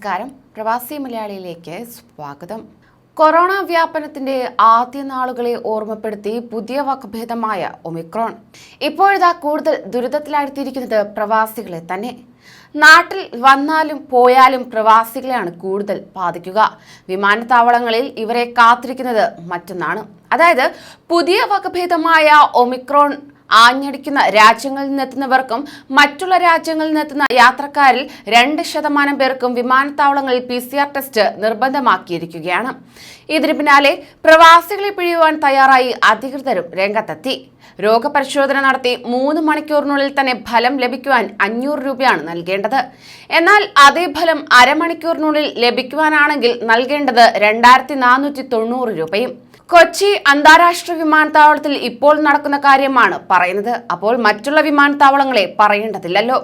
നമസ്കാരം. പ്രവാസി മലയാളിയിലേക്ക് സ്വാഗതം. കൊറോണ വ്യാപനത്തിന്റെ ആദ്യ നാളുകളെ ഓർമ്മപ്പെടുത്തി പുതിയ വകഭേദമായ ഒമിക്രോൺ. ഇപ്പോഴിതാ കൂടുതൽ ദുരിതത്തിലാഴ്ത്തിയിരിക്കുന്നത് പ്രവാസികളെ തന്നെ. നാട്ടിൽ വന്നാലും പോയാലും പ്രവാസികളെയാണ് കൂടുതൽ ബാധിക്കുക. വിമാനത്താവളങ്ങളിൽ ഇവരെ കാത്തിരിക്കുന്നത് മറ്റൊന്നാണ്. അതായത് പുതിയ വകഭേദമായ ഒമിക്രോൺ ആഞ്ഞടിക്കുന്ന രാജ്യങ്ങളിൽ നിന്നെത്തുന്നവർക്കും മറ്റുള്ള രാജ്യങ്ങളിൽ നിന്നെത്തുന്ന യാത്രക്കാരിൽ രണ്ട് ശതമാനം പേർക്കും വിമാനത്താവളങ്ങളിൽ പി സി ആർ ടെസ്റ്റ് നിർബന്ധമാക്കിയിരിക്കുകയാണ്. ഇതിനു പിന്നാലെ പ്രവാസികളെ പിഴിയുവാൻ തയ്യാറായി അധികൃതരും രംഗത്തെത്തി. രോഗപരിശോധന നടത്തി മൂന്ന് മണിക്കൂറിനുള്ളിൽ തന്നെ ഫലം ലഭിക്കുവാൻ അഞ്ഞൂറ് രൂപയാണ് നൽകേണ്ടത്. എന്നാൽ അതേ ഫലം അരമണിക്കൂറിനുള്ളിൽ ലഭിക്കുവാനാണെങ്കിൽ നൽകേണ്ടത് രണ്ടായിരത്തി നാനൂറ്റി തൊണ്ണൂറ് രൂപയും. കൊച്ചി അന്താരാഷ്ട്ര വിമാനത്താവളത്തിൽ ഇപ്പോൾ നടക്കുന്ന കാര്യമാണ് പറയുന്നത് അപ്പോൾ മറ്റുള്ള വിമാനത്താവളങ്ങളെ പറയേണ്ടതില്ലല്ലോ.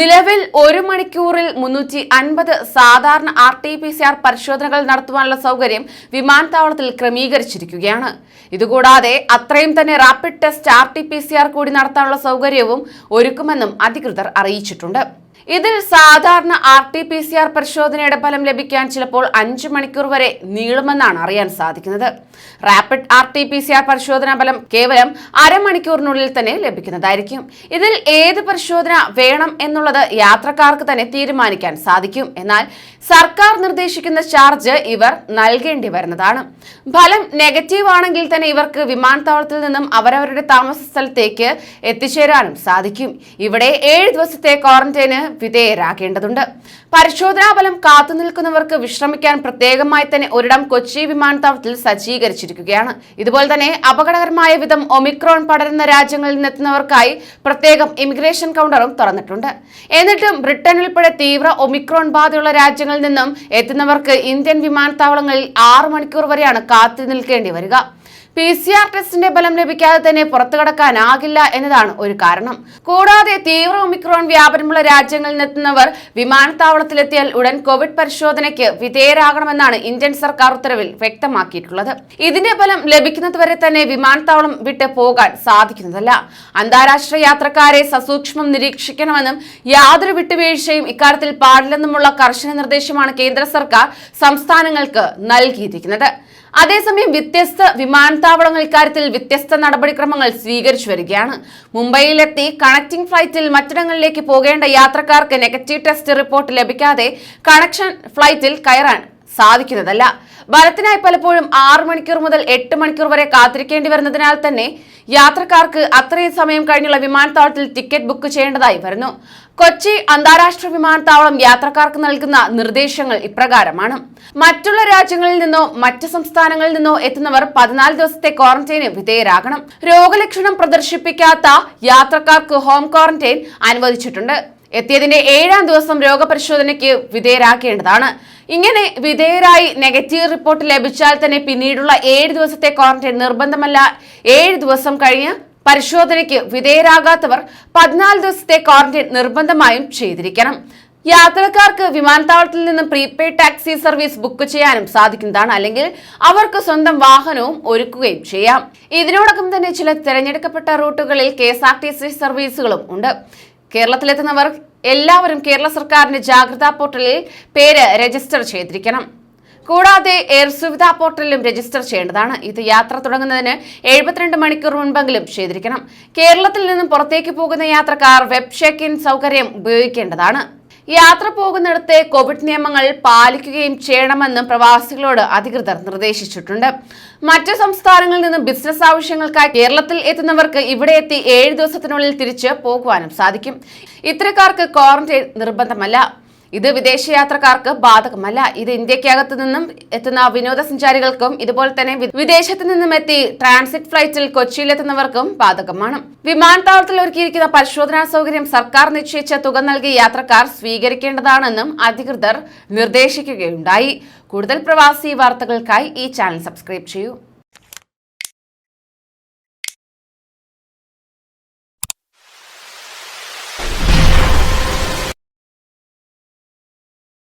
നിലവിൽ ഒരു മണിക്കൂറിൽ മുന്നൂറ്റി അൻപത് സാധാരണ R T P C R പരിശോധനകൾ നടത്തുവാനുള്ള സൗകര്യം വിമാനത്താവളത്തിൽ ക്രമീകരിച്ചിരിക്കുകയാണ്. ഇതുകൂടാതെ അത്രയും തന്നെ rapid test R T P C R കൂടി നടത്താനുള്ള സൗകര്യവും ഒരുക്കുമെന്നും അധികൃതർ അറിയിച്ചിട്ടുണ്ട്. ഇതിൽ സാധാരണ R T P C R പരിശോധനയുടെ ഫലം ലഭിക്കാൻ ചിലപ്പോൾ അഞ്ചു മണിക്കൂർ വരെ നീളുമെന്നാണ് അറിയാൻ സാധിക്കുന്നത്. Rapid R T P C R പരിശോധനാ ഫലം കേവലം അരമണിക്കൂറിനുള്ളിൽ തന്നെ ലഭിക്കുന്നതായിരിക്കും. ഇതിൽ ഏത് പരിശോധന വേണം എന്നുള്ളത് യാത്രക്കാർക്ക് തന്നെ തീരുമാനിക്കാൻ സാധിക്കും. എന്നാൽ സർക്കാർ നിർദ്ദേശിക്കുന്ന ചാർജ് ഇവർ നൽകേണ്ടി വരുന്നതാണ്. ഫലം നെഗറ്റീവ് ആണെങ്കിൽ തന്നെ ഇവർക്ക് വിമാനത്താവളത്തിൽ നിന്നും അവരവരുടെ താമസ സ്ഥലത്തേക്ക് എത്തിച്ചേരാനും സാധിക്കും. ഇവിടെ ഏഴ് ദിവസത്തെ ക്വാറന്റൈന് വിധേയരാക്കേണ്ടതുണ്ട് പരിശോധനാ ഫലം കാത്തു നിൽക്കുന്നവർക്ക് വിശ്രമിക്കാൻ പ്രത്യേകമായി തന്നെ ഒരിടം കൊച്ചി വിമാനത്താവളത്തിൽ സജ്ജീകരിച്ചിരിക്കുകയാണ്. ഇതുപോലെ തന്നെ അപകടകരമായ വിധം ഒമിക്രോൺ പടരുന്ന രാജ്യങ്ങളിൽ നിന്നെത്തുന്നവർക്കായി പ്രത്യേകം ഇമിഗ്രേഷൻ കൗണ്ടറും തുറന്നിട്ടുണ്ട്. എന്നിട്ടും ബ്രിട്ടൻ ഉൾപ്പെടെ തീവ്ര ഒമിക്രോൺ ബാധയുള്ള രാജ്യങ്ങളിൽ നിന്നും എത്തുന്നവർക്ക് ഇന്ത്യൻ വിമാനത്താവളങ്ങളിൽ ആറ് മണിക്കൂർ വരെയാണ് കാത്തു നിൽക്കേണ്ടി വരിക. പി സി ആർ ടെസ്റ്റിന്റെ ഫലം ലഭിക്കാതെ തന്നെ പുറത്തു കടക്കാനാകില്ല എന്നതാണ് ഒരു കാരണം. കൂടാതെ തീവ്ര ഒമിക്രോൺ വ്യാപനമുള്ള രാജ്യങ്ങളിൽ നിന്നെത്തുന്നവർ വിമാനത്താവളത്തിലെത്തിയാൽ ഉടൻ കോവിഡ് പരിശോധനയ്ക്ക് വിധേയരാകണമെന്നാണ് ഇന്ത്യൻ സർക്കാർ ഉത്തരവിൽ വ്യക്തമാക്കിയിട്ടുള്ളത്. ഇതിന്റെ ഫലം ലഭിക്കുന്നതുവരെ തന്നെ വിമാനത്താവളം വിട്ട് പോകാൻ സാധിക്കുന്നതല്ല. അന്താരാഷ്ട്ര യാത്രക്കാരെ സസൂക്ഷ്മം നിരീക്ഷിക്കണമെന്നും യാതൊരു വിട്ടുവീഴ്ചയും ഇക്കാര്യത്തിൽ പാടില്ലെന്നുമുള്ള കർശന നിർദ്ദേശമാണ് കേന്ദ്ര സർക്കാർ സംസ്ഥാനങ്ങൾക്ക് നൽകിയിരിക്കുന്നത്. അതേസമയം വ്യത്യസ്ത വിമാനത്താവളങ്ങൾ ഇക്കാര്യത്തിൽ വ്യത്യസ്ത നടപടിക്രമങ്ങൾ സ്വീകരിച്ചു വരികയാണ്. മുംബൈയിലെത്തി കണക്റ്റിംഗ് ഫ്ലൈറ്റിൽ മറ്റിടങ്ങളിലേക്ക് പോകേണ്ട യാത്രക്കാർക്ക് നെഗറ്റീവ് ടെസ്റ്റ് റിപ്പോർട്ട് ലഭിക്കാതെ കണക്ഷൻ ഫ്ലൈറ്റിൽ കയറാൻ സാധിക്കുന്നതല്ല. ബലത്തിനായി പലപ്പോഴും ആറ് മണിക്കൂർ മുതൽ എട്ട് മണിക്കൂർ വരെ കാത്തിരിക്കേണ്ടി വരുന്നതിനാൽ തന്നെ യാത്രക്കാർക്ക് അത്രയും സമയം കഴിഞ്ഞുള്ള വിമാനത്താവളത്തിൽ ടിക്കറ്റ് ബുക്ക് ചെയ്യേണ്ടതായി വരുന്നു. കൊച്ചി അന്താരാഷ്ട്ര വിമാനത്താവളം യാത്രക്കാർക്ക് നൽകുന്ന നിർദ്ദേശങ്ങൾ ഇപ്രകാരമാണ്. മറ്റുള്ള രാജ്യങ്ങളിൽ നിന്നോ മറ്റ് സംസ്ഥാനങ്ങളിൽ നിന്നോ എത്തുന്നവർ പതിനാല് ദിവസത്തെ ക്വാറന്റൈന് വിധേയരാകണം. രോഗലക്ഷണം പ്രദർശിപ്പിക്കാത്ത യാത്രക്കാർക്ക് ഹോം ക്വാറന്റൈൻ അനുവദിച്ചിട്ടുണ്ട്. എത്തിയതിന്റെ ഏഴാം ദിവസം രോഗപരിശോധനയ്ക്ക് വിധേയരാക്കേണ്ടതാണ്. ഇങ്ങനെ വിധേയരായി നെഗറ്റീവ് റിപ്പോർട്ട് ലഭിച്ചാൽ തന്നെ പിന്നീടുള്ള ഏഴ് ദിവസത്തെ ക്വാറന്റൈൻ നിർബന്ധമല്ല. ഏഴ് ദിവസം കഴിഞ്ഞ് പരിശോധനയ്ക്ക് വിധേയരാകാത്തവർ പതിനാല് ദിവസത്തെ ക്വാറന്റൈൻ നിർബന്ധമായും ചെയ്തിരിക്കണം. യാത്രക്കാർക്ക് വിമാനത്താവളത്തിൽ നിന്നും പ്രീപെയ്ഡ് ടാക്സി സർവീസ് ബുക്ക് ചെയ്യാനും സാധിക്കുന്നതാണ്. അല്ലെങ്കിൽ അവർക്ക് സ്വന്തം വാഹനവും ഒരുക്കുകയും ചെയ്യാം. ഇതിനോടൊപ്പം തന്നെ ചില തിരഞ്ഞെടുക്കപ്പെട്ട റൂട്ടുകളിൽ കെ സർവീസുകളും ഉണ്ട്. കേരളത്തിലെത്തുന്നവർ എല്ലാവരും കേരള സർക്കാരിന്റെ ജാഗ്രതാ പോർട്ടലിൽ പേര് രജിസ്റ്റർ ചെയ്തിരിക്കണം. കൂടാതെ എയർ സുവിധ പോർട്ടലിലും രജിസ്റ്റർ ചെയ്യേണ്ടതാണ്. ഇത് യാത്ര തുടങ്ങുന്നതിന് എഴുപത്തിരണ്ട് മണിക്കൂർ മുൻപെങ്കിലും ചെയ്തിരിക്കണം. കേരളത്തിൽ നിന്നും പുറത്തേക്ക് പോകുന്ന യാത്രക്കാർ വെബ് ചെക്ക് ഇൻ സൗകര്യം ഉപയോഗിക്കേണ്ടതാണ്. യാത്ര പോകുന്നിടത്തെ കോവിഡ് നിയമങ്ങൾ പാലിക്കുകയും ചെയ്യണമെന്നും പ്രവാസികളോട് അധികൃതർ നിർദ്ദേശിച്ചിട്ടുണ്ട്. മറ്റ് സംസ്ഥാനങ്ങളിൽ നിന്നും ബിസിനസ് ആവശ്യങ്ങൾക്കായി കേരളത്തിൽ എത്തുന്നവർക്ക് ഇവിടെ എത്തി ഏഴ് ദിവസത്തിനുള്ളിൽ തിരിച്ച് പോകുവാനും സാധിക്കും. ഇത്തരക്കാർക്ക് ക്വാറന്റൈൻ നിർബന്ധമല്ല. ഇത് വിദേശയാത്രക്കാർക്ക് ബാധകമല്ല. ഇത് ഇന്ത്യക്കകത്തു നിന്നും എത്തുന്ന വിനോദസഞ്ചാരികൾക്കും ഇതുപോലെ തന്നെ വിദേശത്തു നിന്നും എത്തി ട്രാൻസിറ്റ് ഫ്ലൈറ്റിൽ കൊച്ചിയിലെത്തുന്നവർക്കും ബാധകമാണ്. വിമാനത്താവളത്തിൽ ഒരുക്കിയിരിക്കുന്ന പരിശോധനാ സൗകര്യം സർക്കാർ നിശ്ചയിച്ച തുക നൽകി യാത്രക്കാർ സ്വീകരിക്കേണ്ടതാണെന്നും അധികൃതർ നിർദ്ദേശിക്കുകയുണ്ടായി. കൂടുതൽ പ്രവാസി വാർത്തകൾക്കായി ഈ ചാനൽ സബ്സ്ക്രൈബ് ചെയ്യൂ.